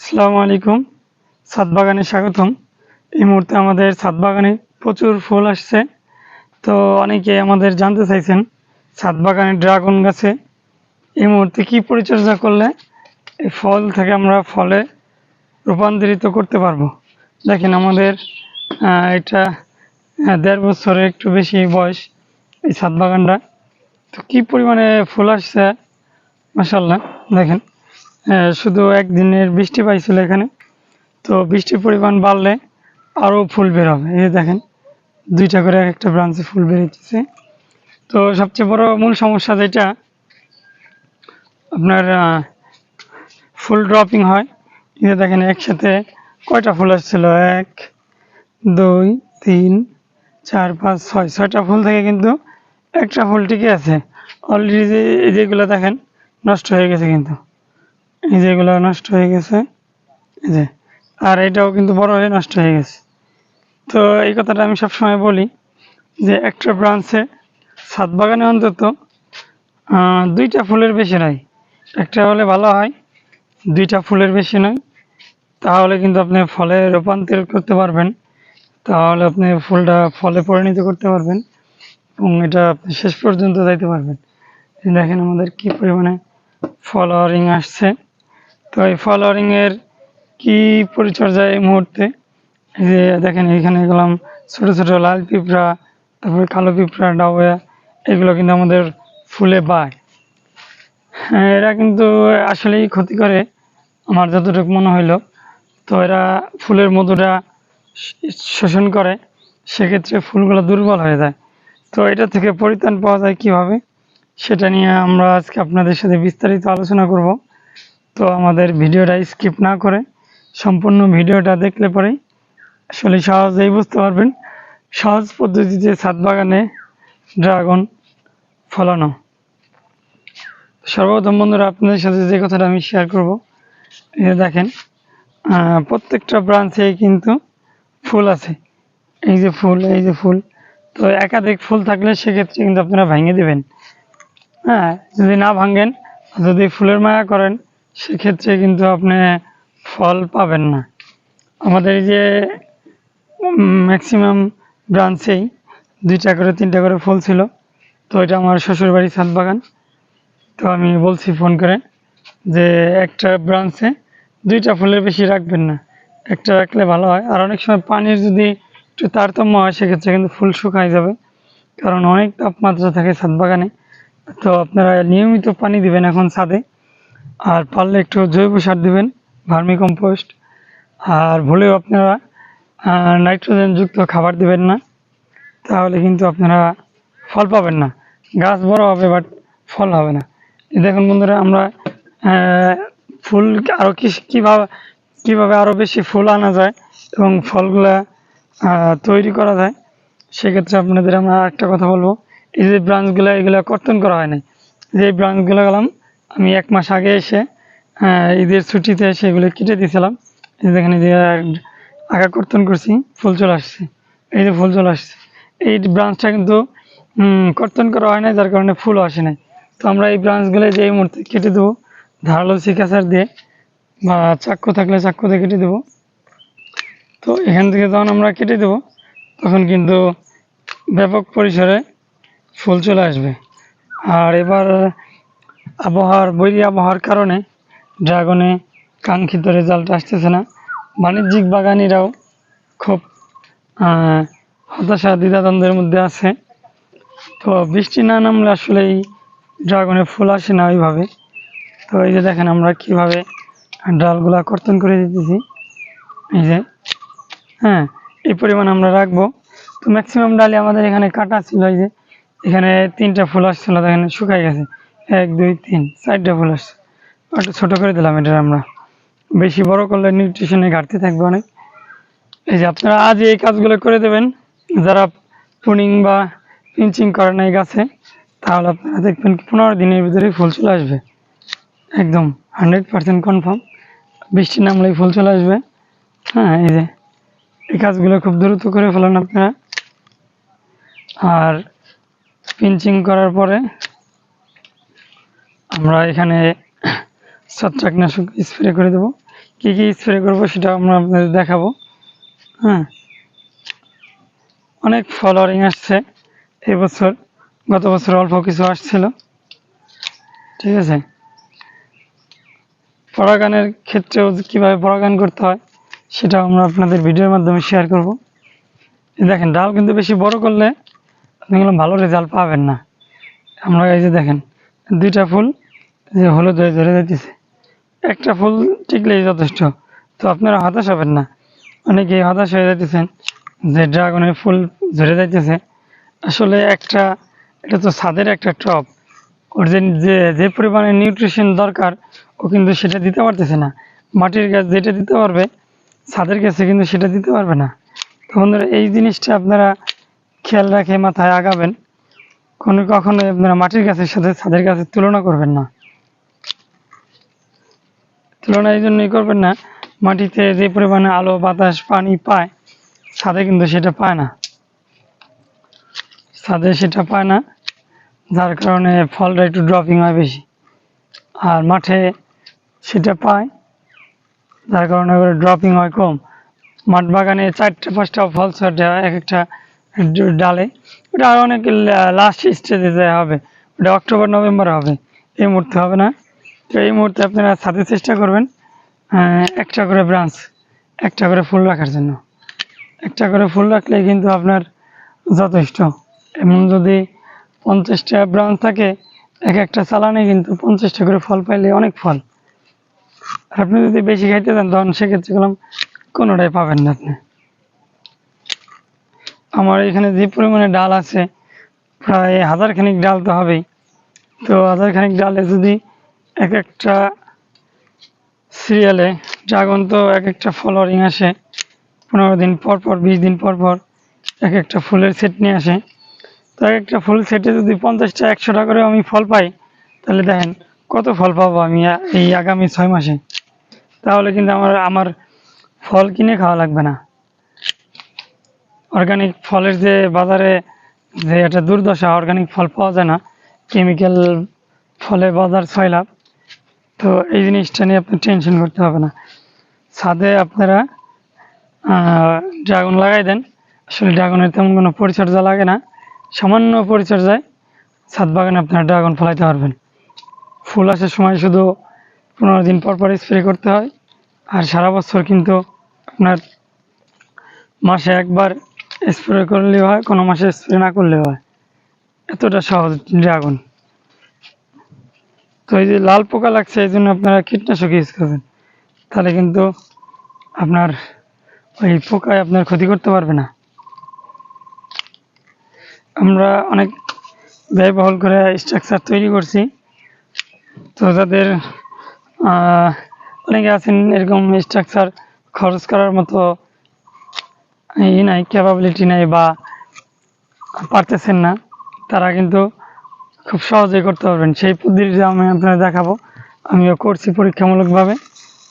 আসসালামু আলাইকুম। ছাদ বাগানে স্বাগতম। এই মুহূর্তে আমাদের ছাদ বাগানে প্রচুর ফুল আসছে। তো অনেকে আমাদের জানতে চাইছেন ছাদ বাগানে ড্রাগন গাছে এই মুহূর্তে কি পরিচর্যা করলে এই ফল থেকে আমরা ফলে রূপান্তরিত করতে পারব? দেখেন আমাদের এটা দেড় বছরের একটু বেশি বয়স এই ছাদ বাগানটা তো কি পরিমাণে ফুল আসছে? মাসাল্লাহ দেখেন। শুধু একদিনের বৃষ্টি পাইছিল এখানে। তো বৃষ্টির পরিমাণ বাড়লে আরও ফুল বের হবে। এই দেখেন, দুইটা করে এক একটা ব্রাঞ্চে ফুল বেরোচ্ছে তো সবচেয়ে বড় মূল সমস্যা যেটা, আপনার ফুল ড্রপিং হয়। এই দেখেন, একসাথে কয়টা ফুল আসছিল? এক, দুই, তিন, চার, পাঁচ, ছয়। ছয়টা ফুল থেকে কিন্তু একটা ফুল টিকে আছে। অলরেডি যেগুলো দেখেন, নষ্ট হয়ে গেছে কিন্তু। এই যেগুলো নষ্ট হয়ে গেছে। এই যে, আর এটাও কিন্তু বড় হয়ে নষ্ট হয়ে গেছে। তো এই কথাটা আমি সবসময় বলি যে, একটা ব্রাঞ্চে ছাদ বাগানে অন্তত দুইটা ফুলের বেশি নয় একটা হলে ভালো হয়, দুইটা ফুলের বেশি নয় তাহলে কিন্তু আপনি ফলে রূপান্তর করতে পারবেন। তাহলে আপনি ফুলটা ফলে পরিণত করতে পারবেন এবং এটা আপনি শেষ পর্যন্ত যাইতে পারবেন। দেখেন আমাদের কি পরিমাণে ফলোয়ারিং আসছে। তো এই ফলোয়ারিং এর কি পরিচর্যা এই মুহূর্তে? যে দেখেন এখানে গেলাম, ছোট ছোট লাল পিঁপড়া, তারপরে কালো পিঁপড়া ডাউয়া এগুলো কিন্তু আমাদের ফুলে বায়। হ্যাঁ এরা কিন্তু আসলেই ক্ষতি করে আমার যতটুকু মনে হইল। তো এরা ফুলের মধুটা শোষণ করে, সেক্ষেত্রে ফুলগুলো দুর্বল হয়ে যায়। তো এটা থেকে পরিত্রাণ পাওয়া যায় কীভাবে, সেটা নিয়ে আমরা আজকে আপনাদের সাথে বিস্তারিত আলোচনা করব। তো আমাদের ভিডিওটা স্কিপ না করে সম্পূর্ণ ভিডিওটা দেখলে পরেই আসলে সহজেই বুঝতে পারবেন সহজ পদ্ধতিতে ছাদ বাগানে ড্রাগন ফলানো। সর্বপ্রথম বন্ধুরা, আপনাদের সাথে যে কথাটা আমি শেয়ার করব যে দেখেন প্রত্যেকটা ব্রাঞ্চে কিন্তু ফুল আছে। এই যে ফুল, এই যে ফুল, তো একাধিক ফুল থাকলে সেক্ষেত্রে কিন্তু আপনারা ভেঙে দেবেন। হ্যাঁ যদি না ভাঙেন, যদি ফুলের মায়া করেন সেক্ষেত্রে কিন্তু আপনি ফল পাবেন না। আমাদের যে ম্যাক্সিমাম ব্রাঞ্চেই দুইটা করে, তিনটা করে ফুল ছিল। তো এটা আমার শ্বশুরবাড়ির ছাদ বাগান। তো আমি বলছি ফোন করে যে, একটা ব্রাঞ্চে দুইটা ফুলের বেশি রাখবেন না। একটা রাখলে ভালো হয়। আর অনেক সময় পানির যদি একটু তারতম্য হয়, সেক্ষেত্রে কিন্তু ফুল শুকায় যাবে। কারণ অনেক তাপমাত্রা থাকে ছাদ বাগানে। তো আপনারা নিয়মিত পানি দিবেন এখন ছাদে। আর পারলে একটু জৈব সার দিবেন, ভার্মি কম্পোস্ট। আর ভুলেও আপনারা নাইট্রোজেন যুক্ত খাবার দিবেন না, তাহলে কিন্তু আপনারা ফল পাবেন না। গাছ বড় হবে, বাট ফল হবে না। দেখুন বন্ধুরা, আমরা ফুল আরও কি, কীভাবে কীভাবে আরও বেশি ফুল আনা যায় এবং ফলগুলা তৈরি করা যায়, সেক্ষেত্রে আপনাদের আমরা একটা কথা বলব। এই যে ব্রাঞ্চগুলো এগুলো কর্তন করা হয় নাই। যে ব্রাঞ্চগুলো গেলাম আমি এক মাস আগে এসে ঈদের ছুটিতে এসে এগুলো কেটে দিয়েছিলাম। এই আগা কর্তন করছি, ফুল চলে আসছে। এই যে ফুল চলে আসছে। এই ব্রাঞ্চটা কিন্তু কর্তন করা হয় না যার কারণে ফুলও আসে নাই। তো আমরা এই ব্রাঞ্চগুলো যে এই মুহূর্তে কেটে দেবো, ধারালো শিকাচার দিয়ে, বা চাক্কু থাকলে চাক্কু দিয়ে কেটে দেবো। তো এখান থেকে যখন আমরা কেটে দেবো, তখন কিন্তু ব্যাপক পরিসরে ফুল চলে আসবে। আর এবার আবহাওয়ার, বৈরী আবহাওয়ার কারণে ড্রাগনে কাঙ্ক্ষিত রেজাল্ট আসতেছে না। বাণিজ্যিক বাগানিরাও খুব হতাশা দ্বিধাদ্বন্দ্বের মধ্যে আছে। তো বৃষ্টি না নামলে আসলে এই ড্রাগনে ফুল আসে না ওইভাবে। তো এই যে দেখেন আমরা কীভাবে ডালগুলা কর্তন করে দিতেছি। এই যে হ্যাঁ এই পরিমাণ আমরা রাখব। তো ম্যাক্সিমাম ডালে আমাদের এখানে কাটা ছিল, এই যে এখানে তিনটা ফুল আসছিল, দেখেন শুকাই গেছে। এক, দুই, তিন চারটা ফুল আসছে। একটু ছোটো করে দিলাম এটা আমরা। বেশি বড় করলে নিউট্রিশনে ঘাটতি থাকবে অনেক। এই যে আপনারা আজ এই কাজগুলো করে দেবেন, যারা পুনিং বা পিঞ্চিং করে নাই গাছে, তাহলে আপনারা দেখবেন পনেরো দিনের ভিতরে ফুল চলে আসবে। একদম হান্ড্রেড পার্সেন্ট কনফার্ম বৃষ্টি নামলেই ফুল চলে আসবে। হ্যাঁ এই যে এই কাজগুলো খুব দ্রুত করে ফেলেন আপনারা। আর পিঞ্চিং করার পরে আমরা এখানে ছত্রাকনাশক স্প্রে করে দেবো। কী কী স্প্রে করব সেটা আমরা আপনাদের দেখাবো। হ্যাঁ। অনেক ফলোয়ারিং আসছে এবছর গত বছর অল্প কিছু আসছিল। ঠিক আছে? পরাগানের ক্ষেত্রেও কীভাবে পরাগান করতে হয় সেটা আমরা আপনাদের ভিডিওর মাধ্যমে শেয়ার করব। দেখেন, ডাল কিন্তু বেশি বড় করলে আপনি ভালো রেজাল্ট পাবেন না। আমরা এই যে দেখেন, দুইটা ফুল যে হলুদ হয়ে ধরে যাইতেছে। একটা ফুল টিকলেই যথেষ্ট। তো আপনারা হতাশ হবেন না। অনেকেই হতাশ হয়ে যাইতেছেন যে ড্রাগনের ফুল ঝরে যাইতেছে। আসলে একটা, এটা তো ছাদের একটা টপ ওর যে যে পরিমাণে নিউট্রিশন দরকার, ও কিন্তু সেটা দিতে পারতেছে না। মাটির গাছ যেটা দিতে পারবে, ছাদের গাছে কিন্তু সেটা দিতে পারবে না। তো বন্ধুরা, এই জিনিসটা আপনারা খেয়াল রাখে মাথায় আগাবেন। কোনো কখনোই আপনারা মাটির গাছের সাথে ছাদের গাছের তুলনা করবেন না। তুলনা এই জন্যই করবেন না, মাটিতে যে পরিমাণে আলো, বাতাস, পানি পায়, ছাদে কিন্তু সেটা পায় না। ছাদে সেটা পায় না, যার কারণে ফলটা একটু ড্রপিং হয় বেশি। আর মাঠে সেটা পায়, যার কারণে ড্রপিং হয় কম। মাঠ বাগানে চারটে, পাঁচটা ফল হয়, এক একটা ডালে। ওটা অনেক লাস্ট স্টেজে হবে, ওটা অক্টোবর, নভেম্বর হবে, এই মুহূর্তে হবে না। তো এই মুহূর্তে আপনারা ছাদে চেষ্টা করবেন একটা করে ব্রাঞ্চ, একটা করে ফুল রাখার জন্য। একটা করে ফুল রাখলে কিন্তু আপনার যথেষ্ট। এমন যদি পঞ্চাশটা ব্রাঞ্চ থাকে, এক একটা চালানে কিন্তু পঞ্চাশটা করে ফল পাইলে অনেক ফল। আর আপনি যদি বেশি খাইতে চান, তখন সেক্ষেত্রে গেলাম কোনোটাই পাবেন না আপনি। আমার এখানে যে পরিমাণে ডাল আছে, প্রায় হাজার খানিক ডাল তো হবেই। তো হাজার খানিক ডালে যদি এক একটা সিরিয়ালে ড্রাগন তো এক একটা ফলোয়ারিং আসে, পনেরো দিন পর পর, বিশ দিন পর পর এক একটা ফুলের সেট নিয়ে আসে। তো এক একটা ফুল সেটে যদি পঞ্চাশটা, একশোটা করে আমি ফল পাই, তাহলে দেখেন কত ফল পাবো আমি এই আগামী ছয় মাসে। তাহলে কিন্তু আমার আমার ফল কিনে খাওয়া লাগবে না। অর্গানিক ফলের যে বাজারে যে একটা দুর্দশা অর্গানিক ফল পাওয়া যায় না। কেমিক্যাল ফলে বাজার ছয় লাভ তো এই জিনিসটা নিয়ে আপনি টেনশন করতে হবে না। ছাদে আপনারা ড্রাগন লাগাই দেন। আসলে ড্রাগনের তেমন কোনো পরিচর্যা লাগে না। সামান্য পরিচর্যায় ছাদ বাগানে আপনারা ড্রাগন ফলাইতে পারবেন। ফুল আসার সময় শুধু পনেরো দিন পর পর স্প্রে করতে হয়। আর সারা বছর কিন্তু আপনার মাসে একবার স্প্রে করলেও হয়, কোনো মাসে স্প্রে না করলেও হয়। এতটা সহজ ড্রাগন তো এই যে লাল পোকা লাগছে, এই জন্য আপনারা কীটনাশক ইউজ করবেন। তাহলে কিন্তু আপনার ওই পোকায় আপনার ক্ষতি করতে পারবে না। আমরা অনেক ব্যয়বহুল করে স্ট্রাকচার তৈরি করছি। তো যাদের অনেকে আছেন এরকম স্ট্রাকচার খরচ করার মতো ই নাই ক্যাপাবিলিটি নাই বা পারতেছেন না, তারা কিন্তু খুব সহজেই করতে পারবেন। সেই পদ্ধতিটা আমি আপনাদের দেখাবো, আমিও করছি পরীক্ষামূলকভাবে।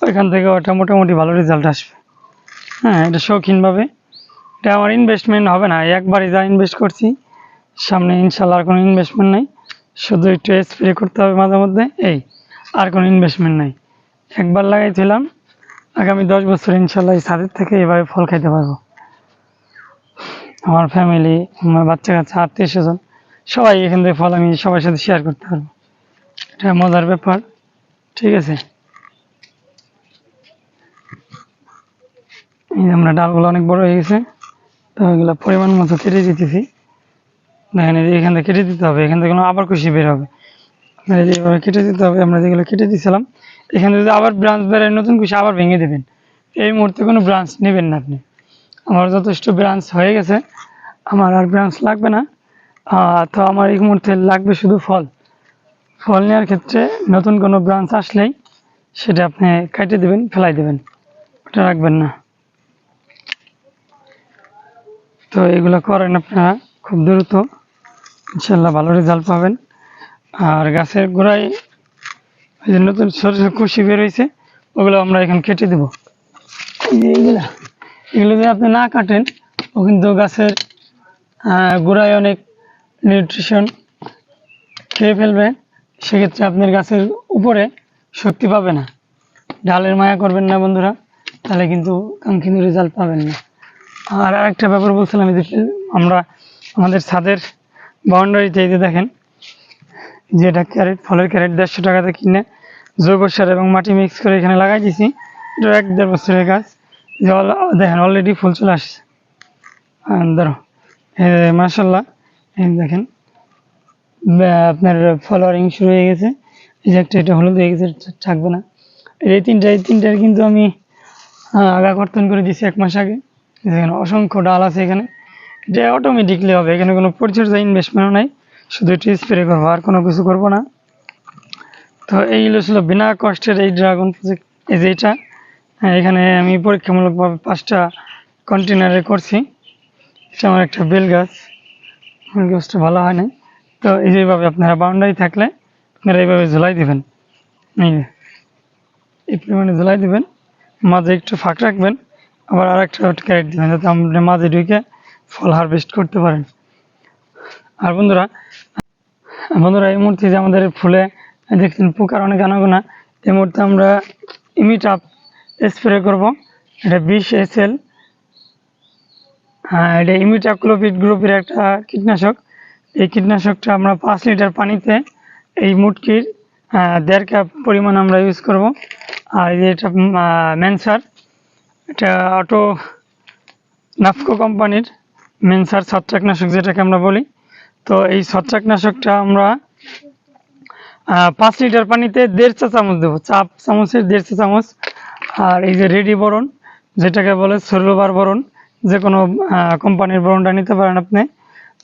ওইখান থেকে ওটা মোটামুটি ভালো রেজাল্ট আসবে। হ্যাঁ এটা শৌখিনভাবে। এটা আমার ইনভেস্টমেন্ট হবে না, একবারই যা ইনভেস্ট করছি, সামনে ইনশাল্লাহ আর কোনো ইনভেস্টমেন্ট নেই। শুধু একটু স্প্রে করতে হবে মাঝে মধ্যে, এই, আর কোনো ইনভেস্টমেন্ট নেই। একবার লাগাইছিলাম আগামী দশ বছর ইনশাল্লাহ এই ছাদের থেকে এভাবে ফল খাইতে পারব। আমার ফ্যামিলি আমার বাচ্চা কাচ্চা, আত্মীয় স্বজন সবাই এখান থেকে ফল আমি সবার সাথে শেয়ার করতে পারব। এটা মজার ব্যাপার, ঠিক আছে? আমরা ডালগুলো অনেক বড় হয়ে গেছে, তো এগুলো পরিমাণ মতো কেটে দিতেছি। দেখেন এখান থেকে কেটে দিতে হবে, এখান থেকে আবার খুশি বের হবে। আপনার এই যে এইভাবে কেটে দিতে হবে, আমরা যেগুলো কেটে দিয়েছিলাম এখানে যদি আবার ব্রাঞ্চ বেরোয়, নতুন খুশি আবার ভেঙে দেবেন। এই মুহূর্তে কোনো ব্রাঞ্চ নেবেন না আপনি। আমার যথেষ্ট ব্রাঞ্চ হয়ে গেছে, আমার আর ব্রাঞ্চ লাগবে না। তো আমার এই মুহূর্তে লাগবে শুধু ফল। ফল নেওয়ার ক্ষেত্রে নতুন কোনো ব্রাঞ্চ আসলেই সেটা আপনি কেটে দেবেন, ফেলাই দেবেন। ওটা রাখবেন না। তো এগুলো করেন আপনারা খুব দ্রুত। ইনশাল্লাহ ভালো রেজাল্ট পাবেন। আর গাছের গোড়ায় এই যে নতুন ছোটো ছোটো কুশি বের হয়েছে, ওগুলো আমরা এখন কেটে দেবো। এইগুলা, এগুলো যদি আপনি না কাটেন, ও কিন্তু গাছের গোড়ায় অনেক নিউট্রিশন খেয়ে ফেলবে, সেক্ষেত্রে আপনার গাছের উপরে শক্তি পাবে না। ডালের মায়া করবেন না বন্ধুরা, তাহলে কিন্তু কাঙ্ক্ষিত রেজাল্ট পাবেন না। আর আরেকটা ব্যাপার বলছিলাম যে আমরা আমাদের ছাদের বাউন্ডারিতে এই যে যেটা ক্যারেট, ফলের ক্যারেট দেড়শো টাকাতে কিনে জৈব সার এবং মাটি মিক্স করে এখানে লাগাই দিয়েছি এটা এক দেড় বছরের গাছ। দেখেন অলরেডি ফুল চলে আসছে। ধরো মার্শাল্লাহ দেখেন। আপনার ফলোয়ারিং শুরু হয়ে গেছে। এই যে একটা এটা হলুদ হয়ে গেছে থাকবে না। এই তিনটা এই তিনটার কিন্তু আমি আগা কর্তন করে দিয়েছি এক মাস আগে। দেখেন অসংখ্য ডাল আছে এখানে। এটা অটোমেটিকলি হবে। এখানে কোনো পরিচর্যা ইনভেস্টমেন্টও নাই। শুধু একটু স্প্রে করব আর কোনো কিছু করব না। তো এইগুলো ছিল বিনা কষ্টের এই ড্রাগন প্রজেক্ট এই যে এটা। হ্যাঁ, এখানে আমি পরীক্ষামূলকভাবে পাঁচটা কন্টেনারে করছি। এটা আমার একটা বেল গাছ। বেল গাছটা ভালো হয় না তো এই যেভাবে আপনারা বাউন্ডারি থাকলে আপনারা এইভাবে ঝুলাই দিবেন। এই পরিমাণে ঝুলাই দিবেন। মাঝে একটু ফাঁক রাখবেন। আবার আর একটা ক্যারেট দিবেন যাতে আপনি মাঝে ঢুকে ফল হারভেস্ট করতে পারেন। আর বন্ধুরা বন্ধুরা, এই মুহূর্তে যে আমাদের ফুলে দেখছেন পোকার অনেক আনাগোনা, এই মুহূর্তে আমরা ইমিটাপ স্প্রে করব। এটা বিশ এস এল এটা ইমিটাক্লোপিড গ্রুপের একটা কীটনাশক। এই কীটনাশকটা আমরা পাঁচ লিটার পানিতে এই মুটকির দেড় কাপ পরিমাণ আমরা ইউজ করব। আর এটা ম্যানসার এটা অটো নাফকো কোম্পানির মেনসার ছত্রাকনাশক যেটাকে আমরা বলি। তো এই ছত্রাকনাশকটা আমরা পাঁচ লিটার পানিতে দেড় চা চামচ দেবো। চাপ চামচের দেড় চা চামচ। আর এই যে রেডি বরণ, যেটাকে বলে সরলোবার বরণ যে কোনো কোম্পানির বরণটা নিতে পারেন আপনি।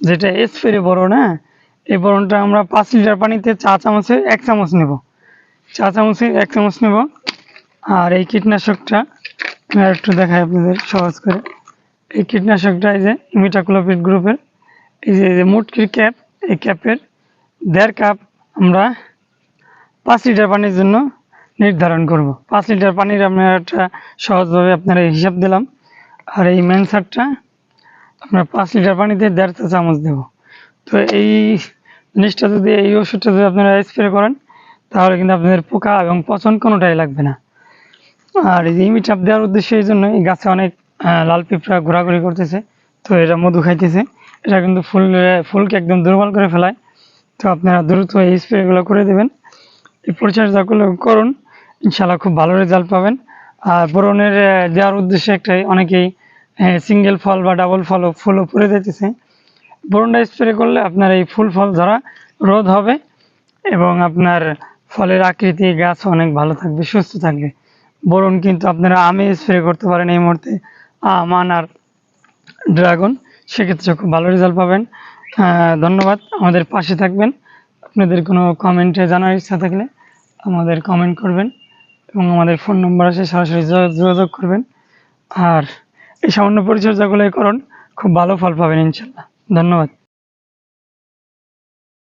যেটা স্প্রে বরণ হ্যাঁ? এই বরণটা আমরা পাঁচ লিটার পানিতে চা চামচে এক চামচ নেব। চা চামচে এক চামচ নেব। আর এই কীটনাশকটা একটু দেখাই আপনাদের সহজ করে। এই কীটনাশকটা এই যে ইমিটাক্লোপিড গ্রুপের, এই যে মুটকির ক্যাপ, এই ক্যাপের দেড় কাপ আমরা পাঁচ লিটার পানির জন্য নির্ধারণ করব। পাঁচ লিটার পানির আমরা একটা সহজভাবে আপনারা হিসাব দিলাম। আর এই ম্যানসারটা আপনার পাঁচ লিটার পানিতে দেড় চা চামচ দেব। তো এই জিনিসটা যদি এই ওষুধটা যদি আপনারা স্প্রে করেন তাহলে কিন্তু আপনাদের পোকা এবং পচন কোনোটাই লাগবে না। আর এই ইমিটাপ দেওয়ার উদ্দেশ্য এই জন্য এই গাছে অনেক লাল পিঁপড়া ঘোরাঘুরি করতেছে। তো এটা মধু খাইতেছে। এটা কিন্তু ফুল ফুলকে একদম দুর্বল করে ফেলায়। তো আপনারা দ্রুত এই স্প্রেগুলো করে দেবেন। এই পরিচর্যাগুলো করুন। ইনশাল্লাহ খুব ভালো রেজাল্ট পাবেন। আর বোরনের আহ, দেওয়ার উদ্দেশ্যে একটাই অনেকেই সিঙ্গেল ফল বা ডাবল ফল ফুলও পরে দিতেছে বোরনটা স্প্রে করলে আপনার এই ফুল ফল ধরা রোধ হবে এবং আপনার ফলের আকৃতি, গাছ অনেক ভালো থাকবে, সুস্থ থাকবে। বোরন কিন্তু আপনারা আমে স্প্রে করতে পারেন এই মুহূর্তে। আম আনার ড্রাগন, সেক্ষেত্রে খুব ভালো রেজাল্ট পাবেন। ধন্যবাদ। আমাদের পাশে থাকবেন। আপনাদের কোনো কমেন্টে জানার ইচ্ছা থাকলে আমাদের কমেন্ট করবেন এবং আমাদের ফোন নম্বর আছে, সরাসরি যোগাযোগ করবেন। আর এই সামান্য পরিচর্যাগুলোই করুন। খুব ভালো ফল পাবেন ইনশাল্লাহ। ধন্যবাদ।